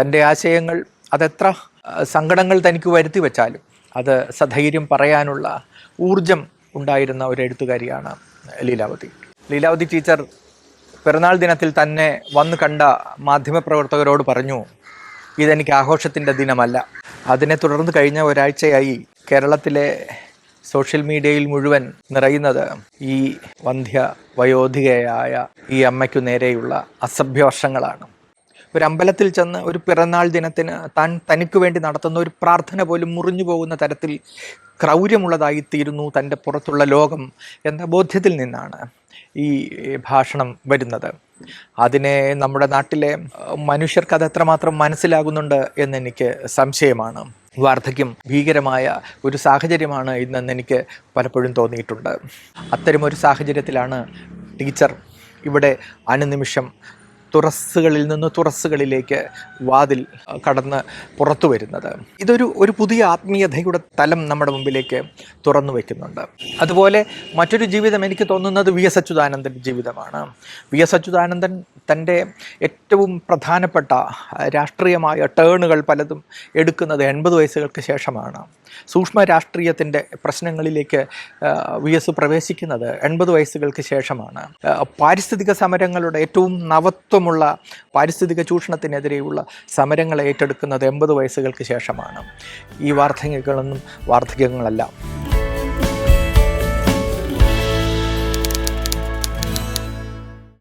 തന്റെ ആശയങ്ങൾ അതെത്ര സങ്കടങ്ങൾ തനിക്ക് വരുത്തി വെച്ചാലും അത് സധൈര്യം പറയാനുള്ള ഊർജം ഉണ്ടായിരുന്ന ഒരു എഴുത്തുകാരിയാണ് ലീലാവതി. ലീലാവതി ടീച്ചർ പിറന്നാൾ ദിനത്തിൽ തന്നെ വന്നു കണ്ട മാധ്യമപ്രവർത്തകരോട് പറഞ്ഞു ഇതെനിക്ക് ആഘോഷത്തിന്റെ ദിനമല്ല. അതിനെ തുടർന്ന് കഴിഞ്ഞ ഒരാഴ്ചയായി കേരളത്തിലെ സോഷ്യൽ മീഡിയയിൽ മുഴുവൻ നിറയുന്നത് ഈ വന്ധ്യ വയോധികയായ ഈ അമ്മയ്ക്കു നേരെയുള്ള അസഭ്യവർഷങ്ങളാണ് ഒരു അമ്പലത്തിൽ ചെന്ന് ഒരു പിറന്നാൾ ദിനത്തിന് താൻ തനിക്ക് വേണ്ടി നടത്തുന്ന ഒരു പ്രാർത്ഥന പോലും മുറിഞ്ഞു പോകുന്ന തരത്തിൽ ക്രൗര്യമുള്ളതായി തീരുന്നു തന്റെ പുറത്തുള്ള ലോകം എന്ന ബോധ്യത്തിൽ നിന്നാണ് ഈ ഭാഷണം വരുന്നത്. അതിനെ നമ്മുടെ നാട്ടിലെ മനുഷ്യർക്ക് അത് എത്രമാത്രം മനസ്സിലാകുന്നുണ്ട് എന്നെനിക്ക് സംശയമാണ്. വാർദ്ധക്യം ഭീകരമായ ഒരു സാഹചര്യമാണ് ഇന്നെന്ന് എനിക്ക് പലപ്പോഴും തോന്നിയിട്ടുണ്ട്. അത്തരമൊരു സാഹചര്യത്തിലാണ് ടീച്ചർ ഇവിടെ അനുനിമിഷം തുറസ്സുകളിൽ നിന്ന് തുറസ്സുകളിലേക്ക് വാതിൽ കടന്ന് പുറത്തു വരുന്നത്. ഇതൊരു ഒരു പുതിയ ആത്മീയതയുടെ തലം നമ്മുടെ മുമ്പിലേക്ക് തുറന്നു വയ്ക്കുന്നുണ്ട് അതുപോലെ മറ്റൊരു ജീവിതം എനിക്ക് തോന്നുന്നത് വി എസ് അച്യുതാനന്ദന്റെ ജീവിതമാണ്. വി എസ് അച്യുതാനന്ദൻ തന്റെ ഏറ്റവും പ്രധാനപ്പെട്ട രാഷ്ട്രീയമായ ടേണുകൾ പലതും എടുക്കുന്നത് എൺപത് വയസ്സുകൾക്ക് ശേഷമാണ്. സൂക്ഷ്മ രാഷ്ട്രീയത്തിന്റെ പ്രശ്നങ്ങളിലേക്ക് വി എസ് പ്രവേശിക്കുന്നത് എൺപത് വയസ്സുകൾക്ക് ശേഷമാണ്. പാരിസ്ഥിതിക സമരങ്ങളുടെ ഏറ്റവും നവത്വമുള്ള പാരിസ്ഥിതിക ചൂഷണത്തിനെതിരെയുള്ള സമരങ്ങൾ ഏറ്റെടുക്കുന്നത് എൺപത് വയസ്സുകൾക്ക് ശേഷമാണ്. ഈ വാർദ്ധക്യങ്ങളൊന്നും വാർദ്ധക്യങ്ങളല്ല.